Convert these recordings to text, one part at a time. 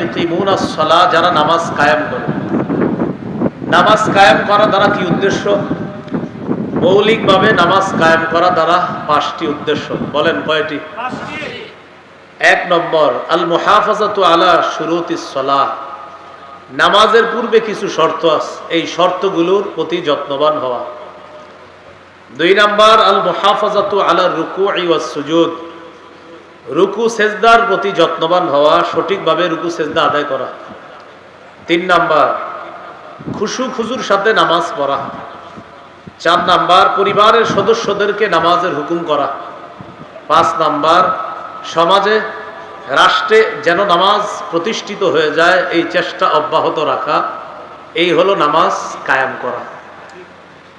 ইউকিমুনাস যারা নামাজ কায়েম করে। নামাজ কায়েম করা দ্বারা কি উদ্দেশ্য? মৌলিকভাবে নামাজ কায়েম করা দ্বারা পাঁচটি উদ্দেশ্য। বলেন কয়টি? এক নম্বর আল মুহাফাজাতু আলা সালাহ নামাজের পূর্বে কিছু শর্ত আছে। এই শর্তগুলোর প্রতি যত্নবান হওয়া। দুই নম্বর আল মুহাফাজাতু আলা রুকু ওয়াস সুজুদ রুকু সেজদার প্রতি যত্নবান হওয়া, সঠিকভাবে রুকু সেজদা আদায় করা। তিন নাম্বার, খুশু খুজুর সাথে নামাজ পড়া। চার নাম্বার, পরিবারের সদস্যদেরকে নামাজের হুকুম করা। পাঁচ নাম্বার, সমাজে, রাষ্ট্রে যেন নামাজ প্রতিষ্ঠিত হয়ে যায়, এই চেষ্টা অব্যাহত রাখা। এই হলো নামাজ কায়াম করা।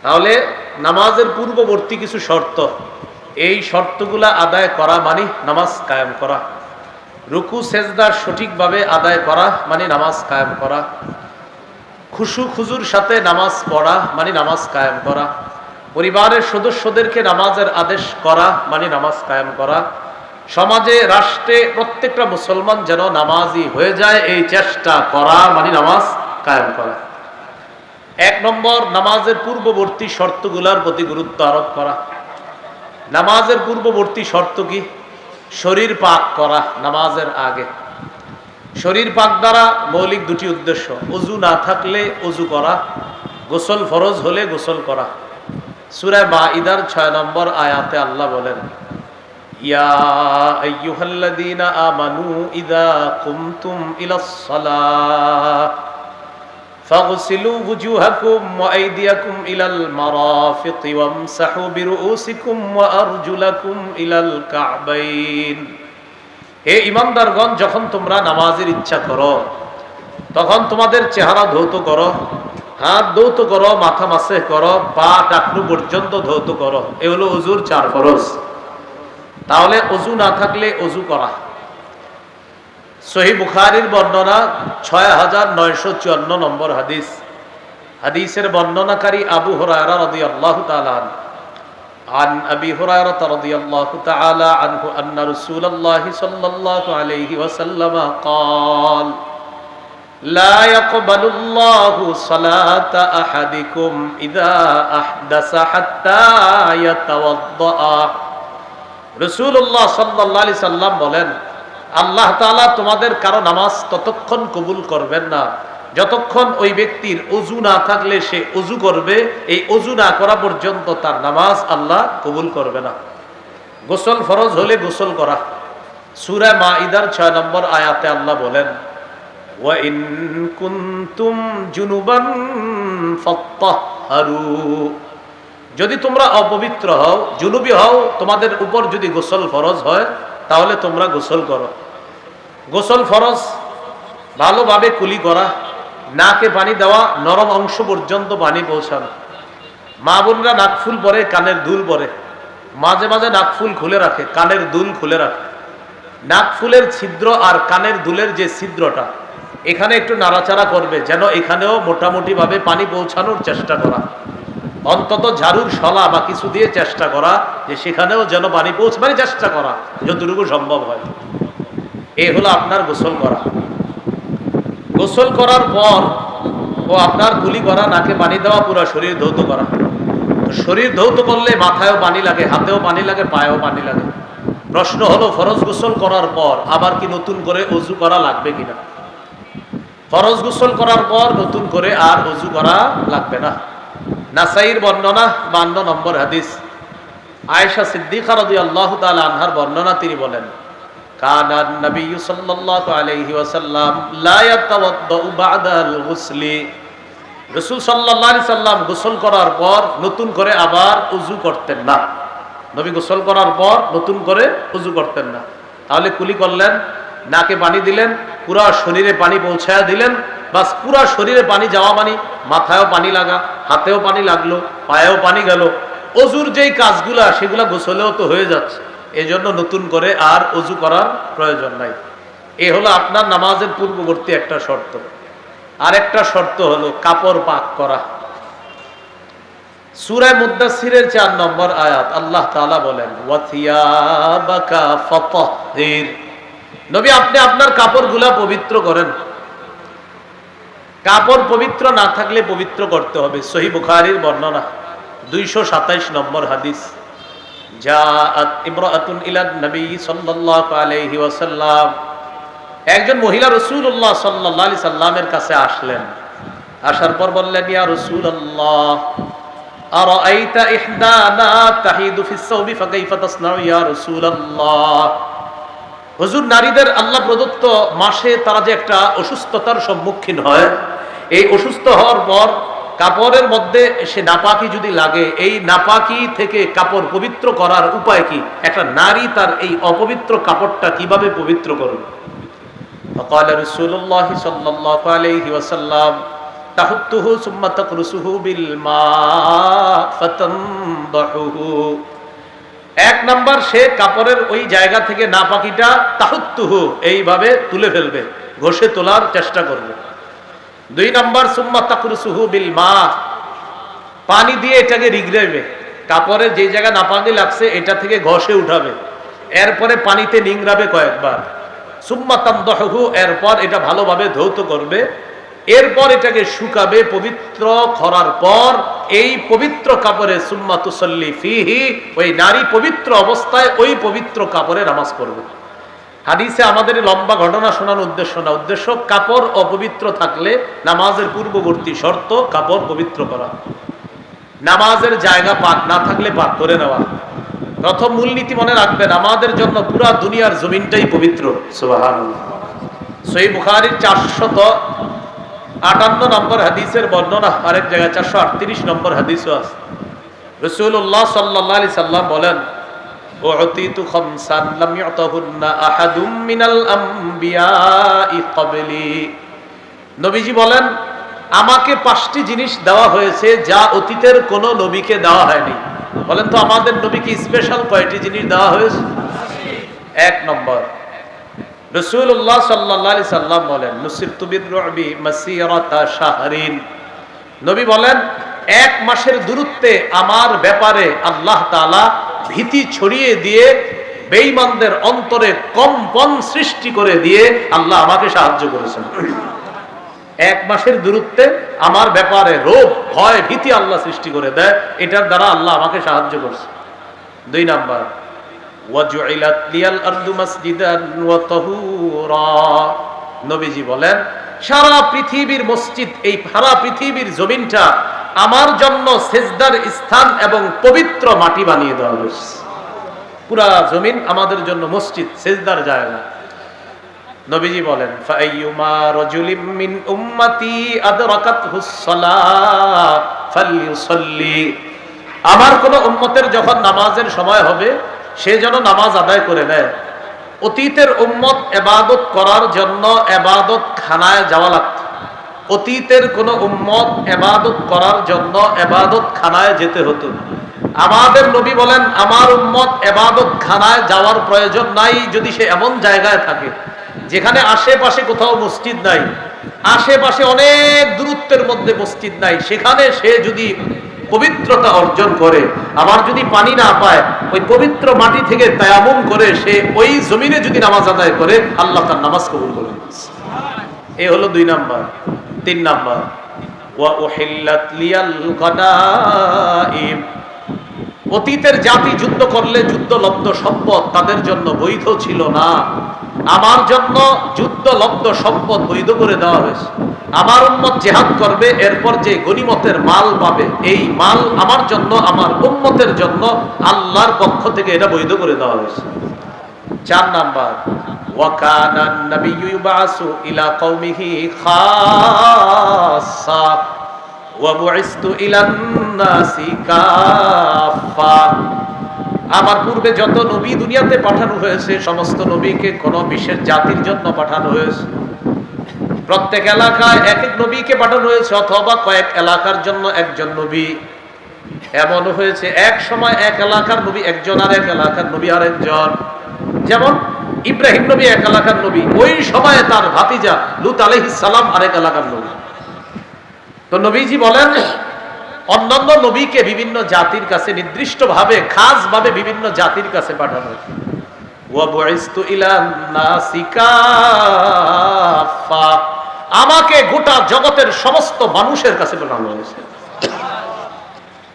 তাহলে নামাজের পূর্ববর্তী কিছু শর্ত। এই শর্তগুলা আদায় করা মানে নামাজ কায়েম করা। রুকু সেজদার সঠিকভাবে আদায় করা মানে নামাজ কায়েম করা। খুশু, খুজুর সাথে নামাজ পড়া মানে নামাজ কায়েম করা। পরিবারের সদস্যদেরকে নামাজের আদেশ করা মানে নামাজ কায়েম করা। সমাজে, রাষ্ট্রে প্রত্যেকটা মুসলমান যেন নামাজি হয়ে যায়, এই চেষ্টা করা মানে নামাজ কায়েম করা। এক নম্বর, নামাজের পূর্ববর্তী শর্তগুলার প্রতি গুরুত্ব আরোপ করা। নামাজের পূর্ববর্তী শর্ত কি? শরীর পাক করা নামাজের আগে। শরীর পাক দ্বারা মৌলিক দুটি উদ্দেশ্য। অজু না থাকলে অজু করা, গোসল ফরজ হলে গোসল করা। সুরায় মা ইদার ছয় নম্বর আয়াতে আল্লাহ বলেন, ইয়া আমানু ইযা কুমতুম ইলাস فاغسلوا وجوهكم وأيديكم إلى المرافق وامسحوا برؤوسكم وأرجلكم إلى الكعبين হে ইমানদারগণ যখন তোমরা নামাজের ইচ্ছা করো তখন তোমাদের চেহারা ধৌত করো হাত ধৌত করো মাথা মাসে করো পা টাকনু পর্যন্ত ধৌত করো এ হলো অজুর চার ফরজ তাহলে অজু না থাকলে অজু করা সহি বুখারির বর্ণনা ছয় হাজার নয়শো চুয়ান্ন নম্বর হাদিস হাদিসের বর্ণনাকারী আবু হরায়রা রদি আল্লাহ তালান عن أبي هريرة رضي الله تعالى عنه أن رسول الله صلى الله عليه وسلم قال لا يقبل الله صلاة أحدكم إذا أحدث حتى يتوضأ رسول الله صلى الله عليه وسلم বলেন আল্লাহ তাআলা তোমাদের কারো নামাজ ততক্ষণ কবুল করবেন না যতক্ষণ ওই ব্যক্তির অজু না থাকলে সে অজু করবে এই অজু না করা পর্যন্ত তার নামাজ আল্লাহ কবুল করবে না গোসল ফরজ হলে গোসল করা সুরা মা ইদার ছয় নম্বর আয়াতে আল্লাহ বলেন وَإِن كُنتُمْ جُنُبًا فَاطَّهَّرُوا যদি তোমরা অপবিত্র হও জুনুবি হও তোমাদের উপর যদি গোসল ফরজ হয় তাহলে তোমরা গোসল করো গোসল ফরজ, ভালোভাবে কুলি করা, নাকে পানি দেওয়া, নরম অংশ পর্যন্ত পানি পৌঁছানো। মা বোনরা নাকফুল পরে, কানের দুল পরে। মাঝে মাঝে নাকফুল খুলে রাখে, কানের দুল খুলে রাখে। নাকফুলের ছিদ্র আর কানের দুলের যে ছিদ্রটা, এখানে একটু নাড়াচাড়া করবে, যেন এখানেও মোটামুটিভাবে পানি পৌঁছানোর চেষ্টা করা। অন্তত ঝাড়ুর শলা বা কিছু দিয়ে চেষ্টা করা, যে সেখানেও যেন পানি পৌঁছবারই চেষ্টা করা, যতটুকু সম্ভব হয়। এই হলো আপনার গোসল করা। গোসল করার পর ও আপনার গুলি করা, নাকে পানি দেওয়া, পুরো শরীর ধৌত করা। শরীর ধৌত করলে মাথায়ও পানি লাগে, হাতেও পানি লাগে, পায়েও পানি লাগে। প্রশ্ন হলো, ফরজ গোসল করার পর আবার কি নতুন করে অজু করা লাগবে কিনা? ফরজ গোসল করার পর নতুন করে আর অজু করা লাগবে না। নাসাইর বর্ণনা বান্ন নম্বর হাদিস। আয়েশা সিদ্দিকা রাদিয়াল্লাহু তাআলা আনহার বর্ণনা তিনি বলেন كان النبي صلى الله عليه وسلم لا يتوضا بعد الغسل রাসূল সাল্লাল্লাহু আলাইহি সাল্লাম গোসল করার পর নতুন করে আবার উযু করতেন না নবী গোসল করার পর নতুন করে উযু করতেন না তাহলে কুলি করলেন নাকে পানি দিলেন পুরা শরীরে পানি পৌঁছায়া দিলেন বাস পুরা শরীরে পানি যাওয়া মানে মাথায়ও পানি লাগা হাতেও পানি লাগলো পায়েও পানি গেল অজুর যেই কাজগুলা সেগুলা গোসলেও তো হয়ে যাচ্ছে এই জন্য নতুন করে আর অজু করার প্রয়োজন নাই। এ হলো আপনার নামাজের পূর্ববর্তী একটা শর্ত। আর একটা শর্ত হলো কাপড় পাক করা। সুরায় মুদাসিরের চার নম্বর আয়াত আল্লাহ তাআলা বলেন নবী, আপনি আপনার কাপড়গুলা পবিত্র করেন। কাপড় পবিত্র না থাকলে পবিত্র করতে হবে। সহি বুখারির বর্ণনা, দুইশো সাতাইশ নম্বর হাদিস। একজন মহিলা রাসূলুল্লাহ সাল্লাল্লাহু আলাইহি সাল্লামের কাছে আসলেন। আসার পর বললেন ইয়া রাসূলুল্লাহ? হুজুর, নারীদের আল্লাহ প্রদত্ত মাসে তারা যে একটা অসুস্থতার সম্মুখীন হয়, এই অসুস্থ হওয়ার পর কাপড়ের মধ্যে সে নাপাকি যদি লাগে এই নাপাকি থেকে কাপড় পবিত্র করার উপায় কি একটা নারী তার এই অপবিত্র কাপড়টা কিভাবে পবিত্র করবে فقال رسول الله صلى الله عليه وسلم تحته ثم تقرصه بالماء فتنضحه এক নাম্বার সে কাপড়ের ওই জায়গা থেকে নাপাকিটা তাহুত্তুহু এইভাবে তুলে ফেলবে ঘষে তোলার চেষ্টা করবে দুই নাম্বার, সুম্মা তাকরুসুহু বিল মা। পানি দিয়ে এটাকে রিগড়াবে কাপড়ের যে জায়গা নাপাকি লাগছে, এটা থেকে ঘষে উঠাবে। এরপরে পানিতে নিংড়াবে কয়েকবার। সুম্মা তামদহু এরপর এটা ভালোভাবে ধৌত করবে। এরপর এটাকে শুকাবে পবিত্র করার পর। এই পবিত্র কাপড়ে সুম্মা তুসল্লি ফিহি, ওই নারী পবিত্র অবস্থায় ওই পবিত্র কাপড়ে নামাজ পড়বে। হাদিসে আমাদের লম্বা ঘটনা শোনার উদ্দেশ্য না। উদ্দেশ্য কাপড় অপবিত্র থাকলে নামাজের পূর্ববর্তী শর্ত কাপড় পবিত্র করা। নামাজের জায়গা পাক না থাকলে পাক করে নেওয়া। প্রথম মূলনীতি মনে রাখবেন, আমাদের জন্য পুরা দুনিয়ার জমিনটাই পবিত্র। সই বুখারির চারশত আটান্ন নম্বর হাদিসের বর্ণনা, আরেক জায়গায় চারশো আটত্রিশ নম্বর হাদিসও আছে। রসুল্লাহ সাল্লাহ আলি সাল্লাম বলেন أعطيت خمسا لم يعطهن أحد من الأنبياء قبلي নবীজি বলেন আমাকে পাঁচটি জিনিস দেওয়া হয়েছে যা অতীতের কোন নবীকে দেওয়া হয়নি বলেন তো আমাদের নবীকে স্পেশাল কয়টি জিনিস দেওয়া হয়েছে এক নম্বর রসুল্লাহ সাল্লাহ সাল্লাম বলেন নুসিরতুবির রবি মাসিরাতা শাহরিন নবী বলেন এক মাসের দূরত্বে আমার ব্যাপারে আল্লাহ তাআলা ভীতি ছড়িয়ে দিয়ে বেঈমানদের অন্তরে কম্পন সৃষ্টি করে দিয়ে আল্লাহ আমাকে সাহায্য করেছেন। এক মাসের দূরত্বে আমার ব্যাপারে রোগ, ভয়, ভীতি আল্লাহ সৃষ্টি করে দেয়, এটার দ্বারা আল্লাহ আমাকে সাহায্য করছে দুই নাম্বার ওয়াজুইলাত লিয়াল আরদু মাসজিদান ওয়া তাহুরা। নবীজি বলেন, সারা পৃথিবীর মসজিদ, এই সারা পৃথিবীর জমিনটা আমার জন্য সেজদার স্থান এবং পবিত্র মাটি বানিয়ে দেওয়া হয়েছে। পুরা জমিন আমাদের জন্য মসজিদ, সেজদার জায়গা। নবীজি বলেন, ফাইয়ুমা রাজুলিম মিন উম্মতি আদরাকাতহুস সালাহ ফালইউসাল্লি। আমার কোন উম্মতের যখন নামাজের সময় হবে, সে যেন নামাজ আদায় করে নেয়। অতীতের উম্মত এবাদত করার জন্য এবাদত খানায় যাওয়া লাগত। অতীতের কোন উম্মত এবাদত করার জন্য এবাদত খানায় যেতে হতো আমাদের নবী বলেন, আমার উম্মত এবাদত খানায় যাওয়ার প্রয়োজন নাই যদি সে এমন জায়গায় থাকে, যেখানে আশেপাশে কোথাও মসজিদ নাই। আশেপাশে অনেক দূরত্বের মধ্যে মসজিদ নাই। সেখানে সে যদি পবিত্রতা অর্জন করে। আবার যদি পানি না পায়, ওই পবিত্র মাটি থেকে তায়ামুম করে সে ওই জমিনে যদি নামাজ আদায় করে, আল্লাহ তার নামাজ কবুল করে এই হলো দুই নাম্বার। তিন নাম্বার। অতীতের জাতি যুদ্ধ করলে যুদ্ধলব্ধ সম্পদ তাদের জন্য বৈধ ছিল না। আমার জন্য যুদ্ধলব্ধ সম্পদ বৈধ করে দেওয়া হয়েছে আমার উম্মত জেহাদ করবে এরপর যে গনিমতের মাল পাবে এই মাল আমার জন্য আমার উম্মতের জন্য আল্লাহর পক্ষ থেকে এটা বৈধ করে দেওয়া হয়েছে চার নাম্বার وكان النبي يبعث إلى قومه خاصة وبعثت إلى الناس كافة আমার পূর্বে যত নবী দুনিয়াতে পাঠানো হয়েছে, সমস্ত নবীকে কোন বিশেষ জাতির জন্য পাঠানো হয়েছে। প্রত্যেক এলাকায় এক এক নবীকে পাঠানো হয়েছে, অথবা কয়েক এলাকার জন্য একজন নবী। এমন হয়েছে, এক সময় এক এলাকার নবী একজন আর এক এলাকার নবী আর একজন। যেমন ইব্রাহিম নবী এক এলাকার নবী, ওই সময়ে তার ভাতিজা লুত আলহিস সালাম আরেক এলাকার নবী। তো নবীজি বলেন অন্যান্য নবীকে বিভিন্ন জাতির কাছে নির্দিষ্ট ভাবে খাস ভাবে বিভিন্ন জাতির কাছে পাঠানো হয়েছে। আমাকে গোটা জগতের সমস্ত মানুষের কাছে পাঠানো হয়েছে।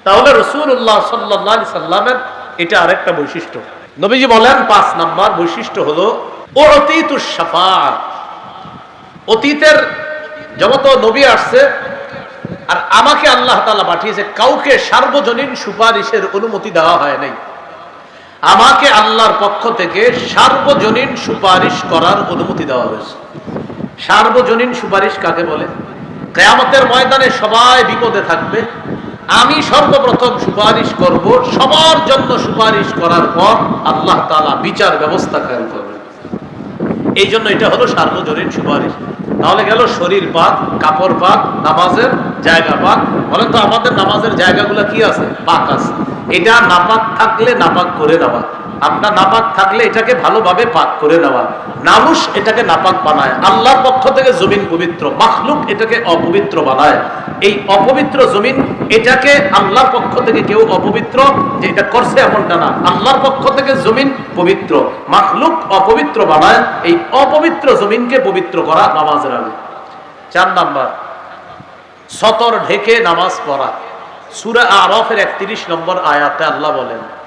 তাহলে রসুল্লাহ সাল্লি সাল্লামের এটা আরেকটা বৈশিষ্ট্য। নবীজি বলেন, পাঁচ নাম্বার বৈশিষ্ট্য হলো ও অতীত অতীতের, যত নবী আসছে আর আমাকে আল্লাহ তালা পাঠিয়েছে, কাউকে সার্বজনীন সুপারিশের অনুমতি দেওয়া হয় নাই। আমাকে আল্লাহর পক্ষ থেকে সার্বজনীন সুপারিশ করার অনুমতি দেওয়া হয়েছে। সার্বজনীন সুপারিশ কাকে বলে? কেয়ামতের ময়দানে সবাই বিপদে থাকবে। আমি সর্বপ্রথম সুপারিশ করব, সবার জন্য সুপারিশ করার পর আল্লাহ তালা বিচার ব্যবস্থা কায়েম করবে এই জন্য এটা হলো সার্বজনীন সুপারিশ। তাহলে গেল শরীর পাক, কাপড় পাক, নামাজের জায়গা পাক। বলেন তো আমাদের নামাজের জায়গাগুলো কি আছে? পাক আছে। এটা নাপাক থাকলে নাপাক করে নেওয়া আপনার নাপাক থাকলে এটাকে ভালোভাবে পাক করে নেওয়া। নামুস এটাকে নাপাক বানায়। আল্লাহর পক্ষ থেকে জমিন পবিত্র। মাখলুক এটাকে অপবিত্র বানায়। এই অপবিত্র জমিন, এটাকে আল্লাহর পক্ষ থেকে কেউ অপবিত্র, যে এটা করছে এমনটা না। আল্লাহর পক্ষ থেকে জমিন পবিত্র। মাখলুক অপবিত্র বানায়। এই অপবিত্র জমিনকে পবিত্র করা নামাজের আগে। চার নাম্বার, সতর ঢেকে নামাজ পড়া। সুরা আরফের একত্রিশ নম্বর আয়াতে আল্লাহ বলেন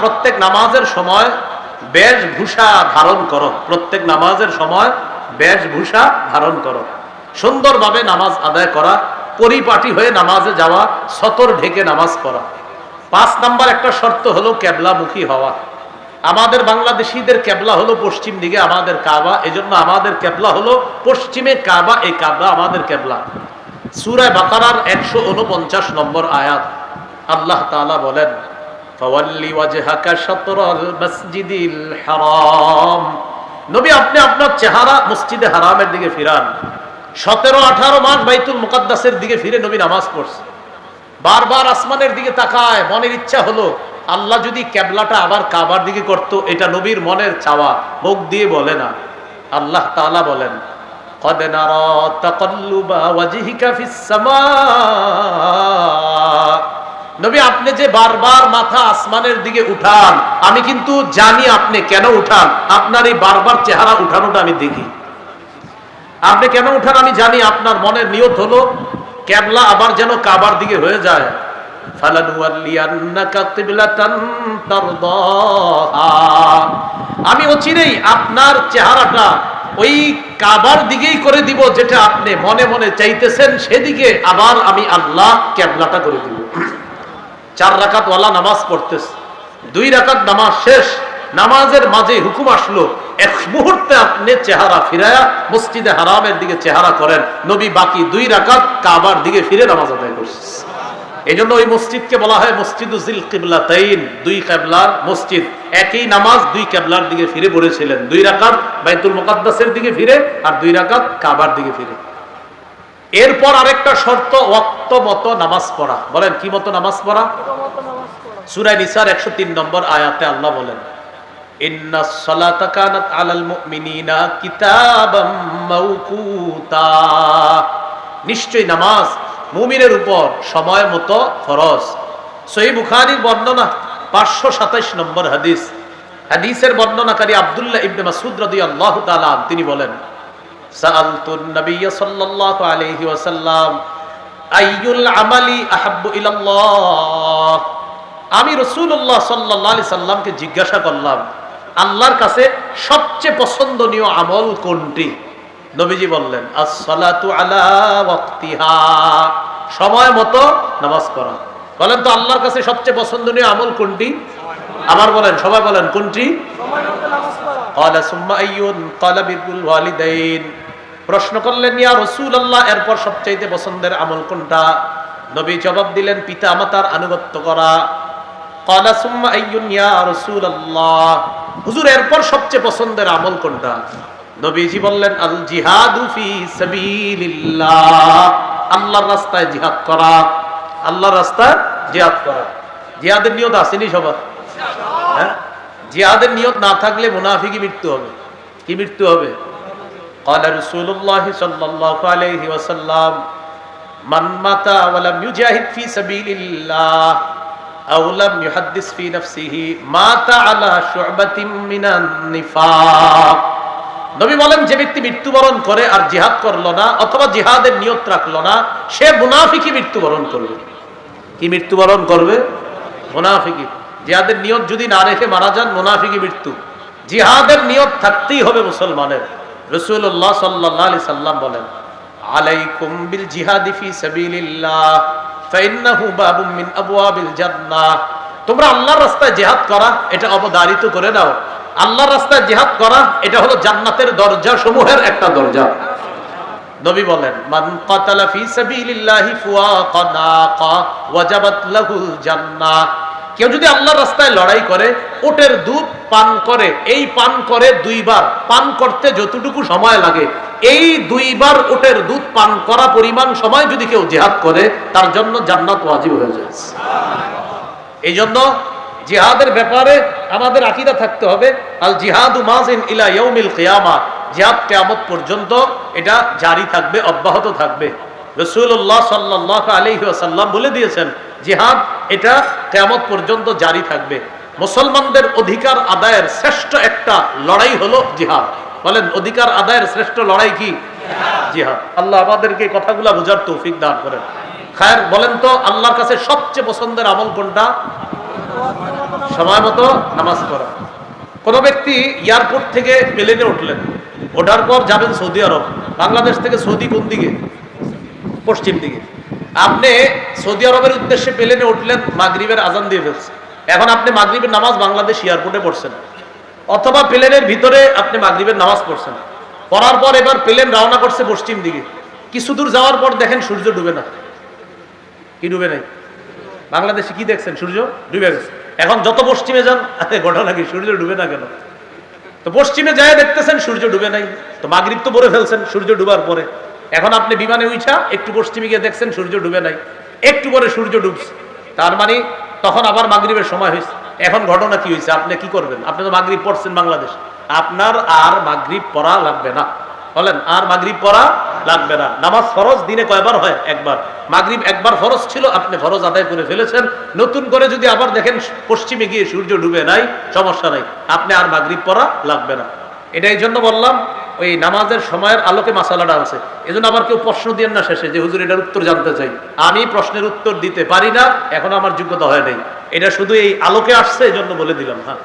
প্রত্যেক নামাজের সময় বেশভূষা ধারণ করো। প্রত্যেক নামাজের সময় বেশভূষা ধারণ করো। সুন্দরভাবে নামাজ আদায় করা, পরিপাটি হয়ে নামাজে যাওয়া, সতর ঢেকে নামাজ পড়া। পাঁচ নাম্বার একটা শর্ত হলো ক্যাবলামুখী হওয়া। আমাদের বাংলাদেশিদের ক্যাবলা হলো পশ্চিম দিকে আমাদের কাবা, এজন্য আমাদের ক্যাবলা হলো পশ্চিমে কাবা, এই কাবা আমাদের ক্যাবলা সুরায় বাকারার একশো উনপঞ্চাশ নম্বর আয়াত। আল্লাহ তাআলা বলেন নবী, আপনি আপনার চেহারা মসজিদে হারামের দিকে ফিরান। সতেরো, আঠারো মাস বাইতুল মুকাদ্দাসের দিকে ফিরে নবী নামাজ পড়ছে। বারবার আসমানের দিকে তাকায়, মনের ইচ্ছা হলো আল্লাহ যদি ক্যাবলাটা আবার কাবার দিকে করত, এটা নবীর মনের চাওয়া। মুখ দিয়ে বলে না। আল্লাহ তালা বলেন নবী, আপনি যে বারবার মাথা আসমানের দিকে উঠান, আমি কিন্তু জানি আপনি কেন উঠান। আপনার এই বারবার চেহারা উঠানোটা আমি দেখি। আপনি কেন উঠান আমি জানি, আপনার মনের নিয়ত হলো ক্যাবলা আবার যেন কাবার দিকে হয়ে যায়। আমি অচিরেই আপনার চেহারাটা ওই কাবার দিকেই করে দিব, যেটা আপনি মনে মনে চাইতেছেন, সেদিকে আবার আমি আল্লাহ ক্যাবলাটা করে দিব। চার রাকাত ওয়ালা নামাজ পড়তেছে, দুই রাকাত নামাজ শেষ, নামাজের মাঝে হুকুম আসলো, এক মুহূর্তে আপনি চেহারা ফিরায়া মসজিদে হারামের দিকে চেহারা করেন, নবী বাকি দুই রাকাত কাবার দিকে ফিরে নামাজ আদায় করছে এই জন্য ওই মসজিদকে বলা হয় মসজিদ উজিল কিবলা তাইন দুই কেবলার মসজিদ। একই নামাজ দুই কেবলার দিকে ফিরে পড়েছিলেন। দুই রাকাত বাইতুল মুকাদ্দাসের দিকে ফিরে আর দুই রাকাত কাবার দিকে ফিরে। এরপর আরেকটা শর্ত, ওয়াক্ত মতো নামাজ পড়া। বলেন, কি মতো নামাজ পড়া? সুরাই নিসার একশো তিন নম্বর আয়াতে আল্লাহ বলেন, ইন্না সালাতা কানাত আলাল মুমিনিনা কিতাবাম মাওকুতা নিশ্চয় নামাজ মুমিনের উপর সময় মতো ফরজ। সহি বুখারির বর্ণনা পাঁচশো সাতাইশ নম্বর হাদিস। হাদিসের বর্ণনাকারী আবদুল্লাহ ইবনে মাসুদ রদি আল্লাহ তালাম তিনি বলেন সালতুন নবী সাল্লাল্লাহু আলাইহি ওয়াসাল্লাম, আইয়ুল আমালি আহাব্বু ইলাল্লাহ? আমি রাসূলুল্লাহ সাল্লাল্লাহু আলাইহি সাল্লামকে জিজ্ঞাসা করলাম, আল্লাহর কাছে সবচেয়ে পছন্দনীয় আমল কোনটি? নবীজি বললেন সময় মতো নামাজ পড়া। বলেন তো আল্লাহর কাছে সবচেয়ে পছন্দনীয় আমল কোনটি? আবার বলেন সবাই বলেন কোনটি? প্রশ্ন করলেন ইয়া আল্লাহ এরপর সবচাইতে পছন্দের আমল কোনটা? নবী জবাব দিলেন পিতা মাতার আনুগত্য করা। ক্বালা সুম্মা আইয়ুন ইয়া রাসূলুল্লাহ। হুজুর এরপর সবচেয়ে পছন্দের আমল কোনটা? নবীজি বললেন আল জিহাদু ফি সাবিলিল্লাহ আল্লাহর রাস্তায় জিহাদ করা আল্লাহর রাস্তায় জিহাদ করা জিহাদের নিয়ত আসেনি সবার হ্যাঁ জিহাদের নিয়ত না থাকলে মুনাফিকি মৃত্যু হবে কি মৃত্যু হবে قال رسول الله صلى الله عليه وسلم মান মাতা ওয়ালাম ইউজাহিদ ফি সাবিলিল্লাহ আও লাম ইউহাদ্দিস ফি নাফসিহি মাতা আলা শু'বাতিন মিনান নিফাক নবী বলেন, যে ব্যক্তি মৃত্যুবরণ করে আর জিহাদ করল না অথবা জিহাদের নিয়ত রাখল না, সে মুনাফিকি মৃত্যুবরণ করবে। কি মৃত্যুবরণ করবে? মুনাফিকি জিহাদের নিয়ত যদি না রেখে মারা যান মুনাফিকি মৃত্যু। জিহাদের নিয়ত থাকতেই হবে মুসলমানের। রসুল্লাহ সাল্লাহ আলি সাল্লাম বলেন, আলাইকুম বিল জিহাদি তোমরা আল্লাহর রাস্তায় জিহাদ করা, এটা অবধারিত করে নাও। আল্লাহর রাস্তায় জিহাদ করা, এটা হলো জান্নাতের দরজা সমূহের একটা দরজা। নবী বলেন, মান কাতালা ফি সাবিলিল্লাহি ফুয়াকা নাকা ওয়াজাবাত লাহুল জান্নাহ কেউ যদি আল্লাহর রাস্তায় লড়াই করে ওটের দুধ পান করে, এই পান করে দুইবার, পান করতে যতটুকু সময় লাগে, এই দুইবার ওটের দুধ পান করা পরিমাণ সময় যদি কেউ জিহাদ করে, তার জন্য জান্নাত ওয়াজিব হয়ে যায়। এই জন্য জিহাদের ব্যাপারে আমাদের আকিদা থাকতে হবে। আল জিহাদু মাজিন ইলা ইয়াউমিল কিয়ামা জিহাদ কিয়ামত পর্যন্ত এটা জারি থাকবে, অব্যাহত থাকবে। রাসূলুল্লাহ সাল্লাল্লাহু আলাইহি ওয়াসাল্লাম বলে দিয়েছেন, জিহাদ এটা কিয়ামত পর্যন্ত জারি থাকবে। মুসলমানদের অধিকার আদায়ের শ্রেষ্ঠ একটা লড়াই হলো জিহাদ। বলেন, অধিকার আদায়ের শ্রেষ্ঠ লড়াই কি? জিহাদ। আল্লাহ আমাদেরকে কথাগুলা বোঝার তৌফিক দান করেন। খায়ের, বলেন তো, আল্লাহর কাছে সবচেয়ে পছন্দের আমল কোনটা? সময় মতো নামাজ পড়া। কোনো ব্যক্তি এয়ারপোর্ট থেকে প্লেনে উঠলেন, ওঠার পর যাবেন সৌদি আরব, বাংলাদেশ থেকে সৌদি কোন দিকে? পশ্চিম দিকে। আপনি সৌদি আরবের উদ্দেশ্যে প্লেনে উঠলেন, মাগরিবের আজান দিয়ে ফেলছে এখন আপনি মাগরিবের নামাজ বাংলাদেশ এয়ারপোর্টে পড়ছেন। অথবা প্লেনের ভিতরে আপনি মাগরিবের নামাজ পড়ছেন। পড়ার পর এবার প্লেন রওনা করছে পশ্চিম দিকে। কিছু দূর যাওয়ার পর দেখেন সূর্য ডুবে না। কি ডুবে নাই? বাংলাদেশে কি দেখছেন সূর্য? ডুবে গেছে। এখন যত পশ্চিমে যান ঘটনা কি সূর্য ডুবে না কেন? তো পশ্চিমে যায় দেখতেছেন সূর্য ডুবে নাই। তো মাগরিব তো বলে ফেলছেন, সূর্য ডুবার পরে। এখন আপনি বিমানে উঠা একটু পশ্চিমে গিয়ে দেখছেন সূর্য ডুবে নাই। একটু পরে সূর্য ডুবছে। তার মানে তখন আবার মাগরিবের সময় হয়েছে। এখন ঘটনা কি হয়েছে? আপনি কি করবেন? আপনি তো মাগরিব পড়ছেন বাংলাদেশ। আপনার আর মাগরিব পড়া লাগবে না। বলেন, আর মাগরিব পড়া লাগবে না। নামাজ ফরজ, দিনে কয়বার হয়? একবার। মাগরিব একবার ফরজ ছিল, আপনি ফরজ আদায় করে ফেলেছেন। নতুন করে যদি আবার দেখেন পশ্চিমে গিয়ে সূর্য ডুবে নাই, সমস্যা নাই। আপনি আর মাগরিব পড়া লাগবে না। এটা এই জন্য বললাম, ওই নামাজের সময়ের আলোকে মাসালাটা আছে। এই জন্য আবার কেউ প্রশ্ন দিয়ে না শেষে যে, হুজুর, এটার উত্তর জানতে চাই। আমি প্রশ্নের উত্তর দিতে পারি না, এখন আমার যোগ্যতা হয় নাই। এটা শুধু এই আলোকে আসছে এই জন্য বলে দিলাম হ্যাঁ।